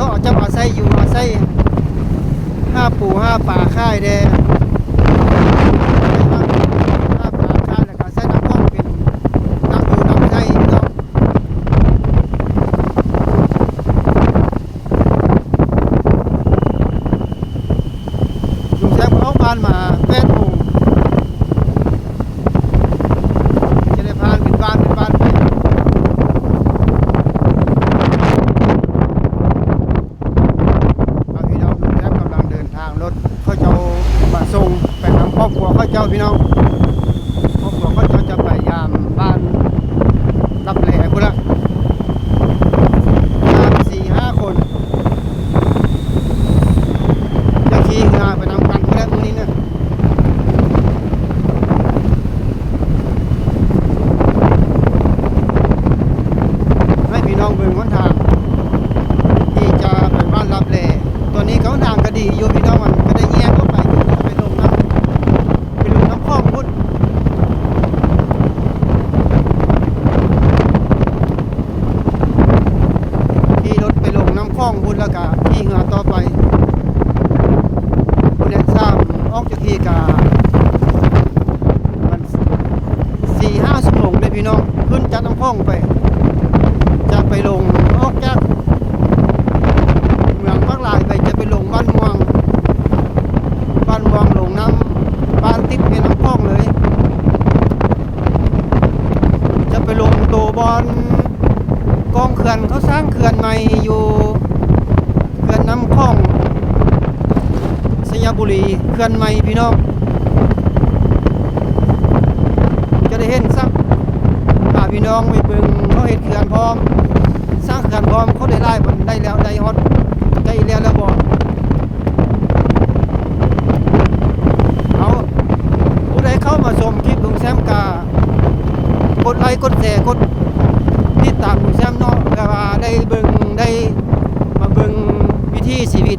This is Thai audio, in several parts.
เขาเอาจะอาศัยอยู่อาศัยห้าปูห้าป่าค่ายแดงห้าป่าค่ายแล้วก็อาศัยน้ำคลองเป็นน้ำอยู่น้ำใช้เนาะลุงแซมเขาเอาบ้านมาแปดโมง จะได้พาเป็นบ้านเป็นบ้านไปเอาพี่น้องลุงแทบกำลังเดินทางรถเขาเจ้ามาส่งไปทางครอบครัวเขาเจ้าพี่น้องครอบครัวเขาเจ้าจะไปยามบ้านรับแหล่พุ่นละสามสี่ห้าคนจะขี่งานไปนำกันพุ่นละมื้อนี้นะ ให้พี่ น้องเบิ่งหนทางที่จะไปบ้านรับแลตัวนี้เขาทางก็ดีอยู่พี่น้องมันก็ได้แยกเข้าไปอยู่ไปลงน้ำไปลงน้ำคลองพุ่นขี่รถไปลงน้ำคลองพุ่นแล้วก็ขี่เหือต่อไปพุ่นเล่นซ้ำออกจากที่กามันสี่ห้าชั่วโมงเลยพี่น้องขึ้นจากน้ำคลองไป จะไปลงออกจากเมืองภาคลายไปจะไปลงบ้านม่วง บ้านม่วงลงน้ำบ้านติดแม่น้ำคลองเลย จะไปลงโตบอลกอง เขื่อนเขาสร้างเขื่อนใหม่อยู่เขื่อนน้ำคลองสยบุรีเขื่อนใหม่พี่น้อง จะได้เห็นสักพาพี่น้องไปเบิ่งเขาเฮ็ดเขื่อนพร้อม สร้างเขื่อนพร้อมเขาได้ไล่บนได้แล้วได้ฮอดได้แล้วแล้วบ่เอาผู้ใดเข้ามาชมคลิปลุงแซมกากดไลค์กดแชร์กด ตามแซมเนาะก็ว่าได้เบิ่งได้มาเบิ่งวิถีชีวิต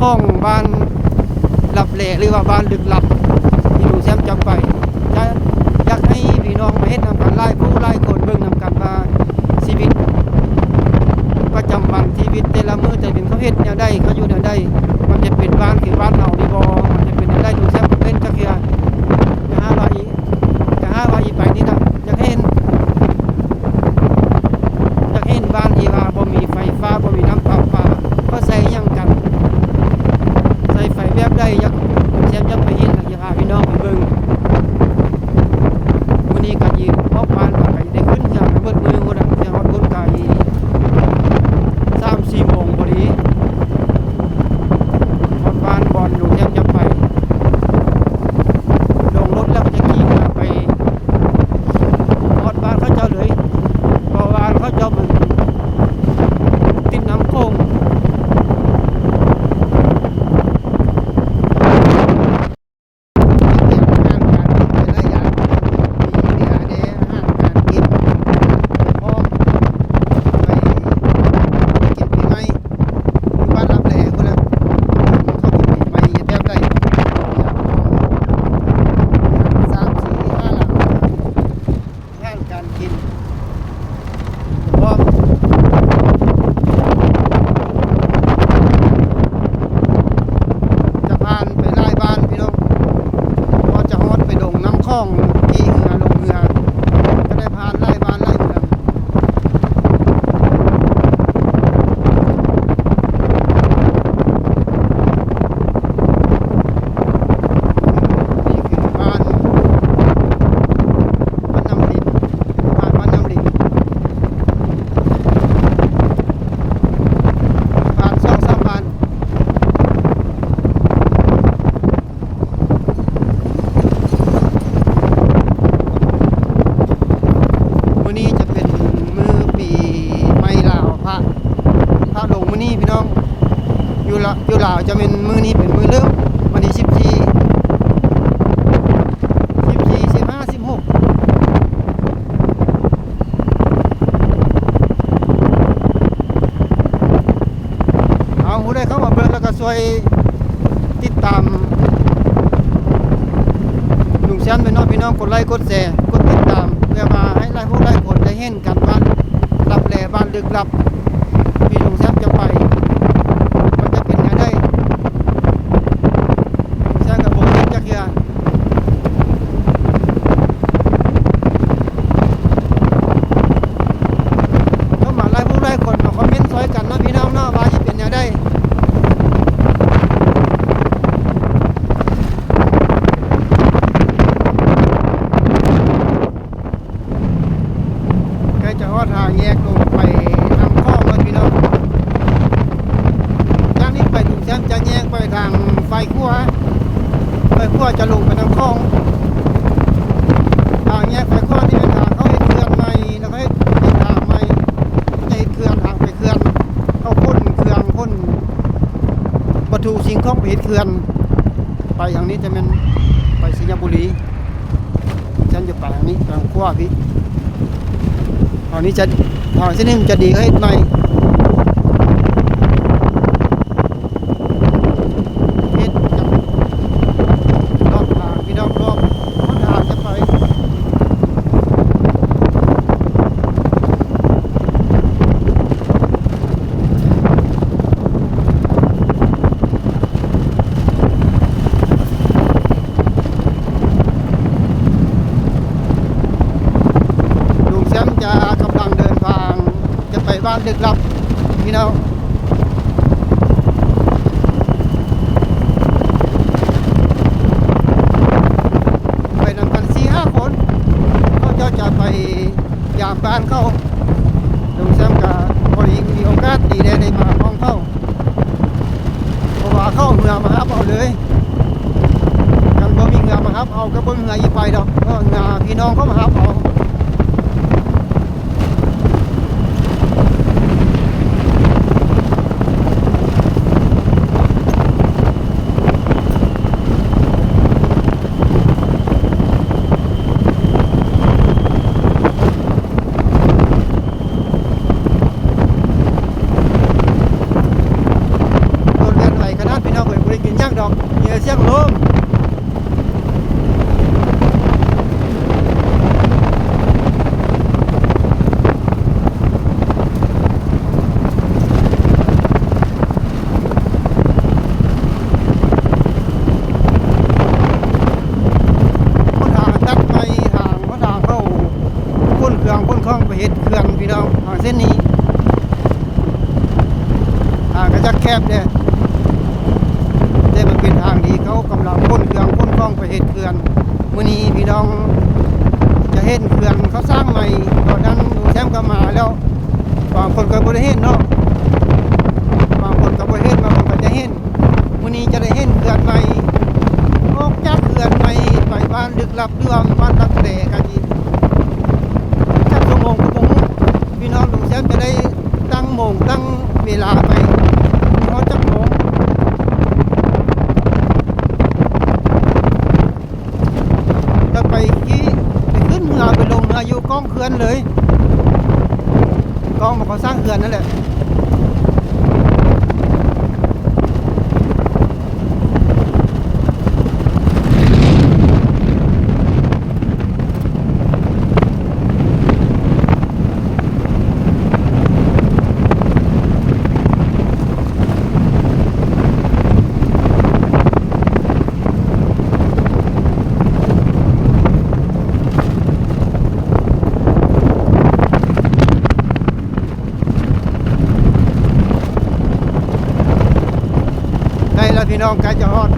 ของบ้านหลับแหล่หรือว่าบ้านลึกลับที่ลุงแซมจะไปจะอยากให้พี่น้องมาเฮ็ดนำกันไล่ผู้ไล่คนเบิ่งนำกันว่าชีวิต ประจำวันชีวิตแต่ละมื้อแต่เป็นเขาเฮ็ดแนวใดเขาอยู่แนวใดมันจะเป็นบ้านคือบ้านเฮาดีบ่มันจะเป็นแนวใดดูแซ่บเป็นจักเทื่อจะหาว่าอีจะหาว่าอี ช่วยติดตามลุงแซมเป็นน้องพี่น้องกดไลค์กดแชร์กดติดตาม เพื่อมาให้หลายพวกหลายคนได้เห็นกันว่ารับแลบ้านลึกลับที่ลุงแซมจะไป มันจะเป็นยังไงสร้างกับผมจักรยานก็มาไล่ผู้ไล่คนมาคอมเมนต์ซอยกันเนาะพี่น้องเนาะว่าจะเป็นยังไงใกล้จะฮอดทางแยกลงไปทางคลองแล้วพี่น้อง ทางนี้ไปถึงแซมจะแยกไปทางไฟขั้วไฟขั้วจะลงไปทางคลอง ทางแยกไฟขั้วนี่เป็นทางเขาเห็นเขื่อนใหม่แล้วก็เห็นทางใหม่จะเห็นเขื่อนทางไปเขื่อนเขาพ่นเขื่อนพ่นประตูสิงคองไปเห็นเขื่อน ไปทางนี้จะเป็นไปสิงห์บุรีฉันจะไปทางนี้ทางขั้วพี่ตอนนี้จะตอนเส้นนี้มันจะดีให้หน่อย เฮ็ดจังรอบทางพี่น้องรอบทางจะไปลุงแซมจะกำลังเดินทาง จะไปบ้านลึกลับพี่น้องไปนำกันสี่ห้าคนเขาจ้าจะไปยามบ้านเขาลุงแซมกับพอดีมีโอกาสดีได้ได้มาพ้องเขาเพราะว่าเขาเมือมาฮับเอาเลยกันบ่มีเงามาฮับเอาก็บ่มีเงาอีไปดอกเพราะเงาพี่น้องเขามาฮับเอาโดนเล่นไหลขนาดพี่น้องเคยบ่ได้กินย่างดอกเหยื่อเสียงลมคนทางตัดไปทางคนทางเข้าพ้น เครื่องพ้นคลองไปเฮ็ดเครื่องพี่น้องทางเส้นนี้ทางก็จะแคบเนี่ยแต่มันเป็นทางดีเขากำลังพ่นเครื่องพ่นคลองไปเห็ดเขื่อนมื้อนี้พี่น้องจะเห็นเขื่อนเขาสร้างใหม่ตอนนั้นแซมก็มาแล้วบางคนก็บ่ได้เห็นเนาะบางคนก็บ่ได้เห็นบางคนก็จะเห็นมื้อนี้จะได้เห็นเขื่อนใหม่ออกจากเขื่อนใหม่ไปบ้านลึกลับเรื่องบ้านรักแหล่กันอีกจักชั่วโมงก็บ่ฮู้ จ้าจะได้ตั้งโมงตั้งเวลาไปมีฮอดจักโมงจะไปที่ไปขึ้นเรือไปลงเรืออยู่ก้องเขื่อนเลยก้องมันเขาสร้างเขื่อนนั่นแหละ น้องใกล้จะฮอด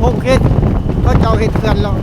พงเฮ็ดก็เจ้าเฮ็ดเขื่อนแล้ว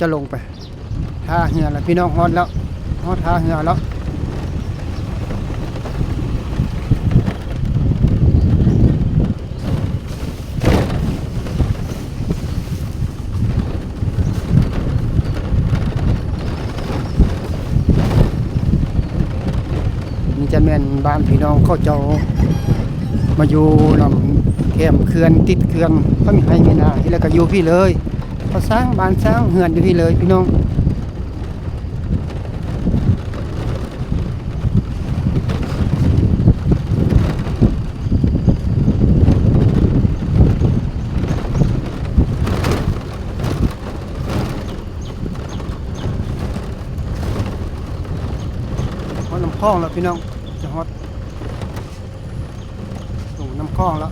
จะลงไปท่าเหือแล้วพี่น้องฮอดแล้วฮอดท่าเหือแล้วนี่จะแม่นบ้านพี่น้องเข้าเจ้ามาอยู่ลำแคมเขื่อนติดเขื่อนเขามีให้มีนาที่แล้วก็อยู่พี่เลย พอสร้างบ้านสร้างเหือนอยู่ที่เลยพี่น้องน้ำคลองแล้วพี่น้องจะฮอตน้ำคลองแล้ว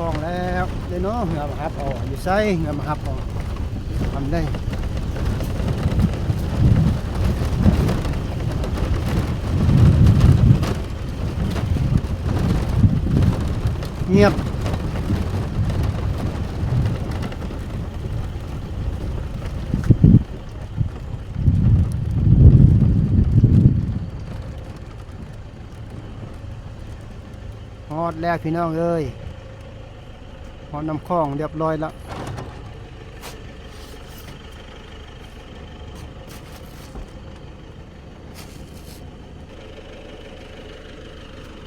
คลองแล้วเดี๋ยเนาะเงามาฮับเอาอยู่ไสเงามาฮับเอาทำได้เงียบฮอดแล้วพี่น้องเอ้ย ฮอน้ำคลองเรียบร้อยแล้ว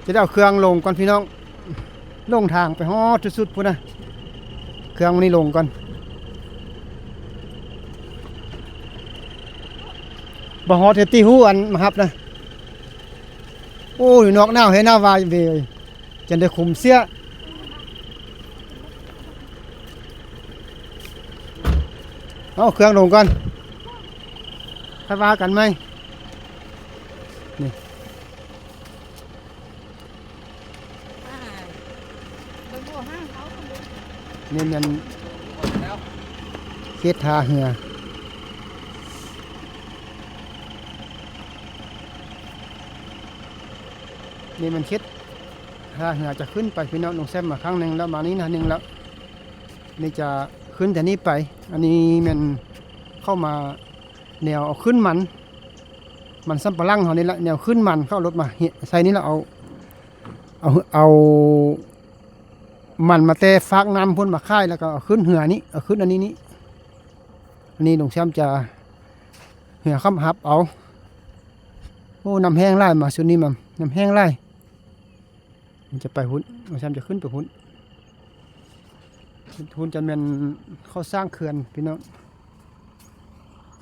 จะได้เอาเครื่องลงก่อนพี่น้อง ลงทางไปฮอดที่สุดพุ่นนะเครื่องมันนี่ลงก่อนบ่ฮอดเฮตีหู้อันมาครับนะ โอ้ยนอกหน้าเห็นหน้าวายเวยจันได้คุมเสีย เอาเครื่องลงก่อนค่อยว่ากันไหมอ่าเบิ่งบ่ห้างเขาคนเดียวนี่มันเฮ็ดทาเหือนี่มันเฮ็ดทาเหือจะขึ้นไปพี่น้องลงแซมมาครั้งหนึ่งแล้วมานี้นะหนึ่งแล้วนี่จะ ขึ้นแต่นี้ไป อันนี้มันเข้ามาแนวเอาขึ้นมัน มันซ้ำปะลังเขานี่ละแนวขึ้นมันเข้ารถมาเหยใส่นี่แล้วเอาเอาเอามันมาแต่ฟากน้ำพ่นมาค่ายแล้วก็เอาขึ้นเหือนี้เอาขึ้นอันนี้นี้อันนี้ลวงแชมป์จะเหือข้ามหับเอาโอ้น้ำแห้งไล่มาสุดนี้มันน้ำแห้งไล่มันจะไปหุ้นหลวงแชมป์จะขึ้นไปหุ้น หุ้นจะเป็นเขาสร้างเขื่อนพี่น้อง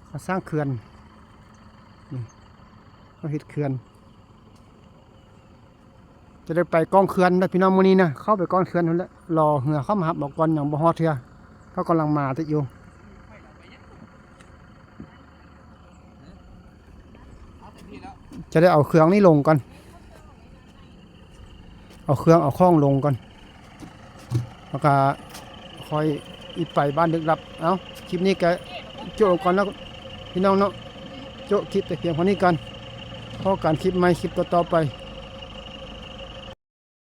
เขาสร้างเขื่อนนี่เขาเห็ดเขื่อน จะได้ไปกองเขื่อนนะพี่น้องมื้อนี้นะเข้าไปกองเขื่อนนั่นแหละรอเหือเข้ามาหับบอกก่อนอย่างบ่ฮอดเทื่อเขากำลังมาติดอยู่จะได้เอาเครื่องนี้ลงก่อน เอาเครื่องเอาข้องลงก่อนแล้วก็ คอยอีกไปบ้านดึกลับ เอ้า คลิปนี้แกโจ้ก่อนแล้วพี่น้องเนาะ โจ้คลิปแต่เพียงเท่านี้กันพอการคลิปใหม่คลิปต่อๆไป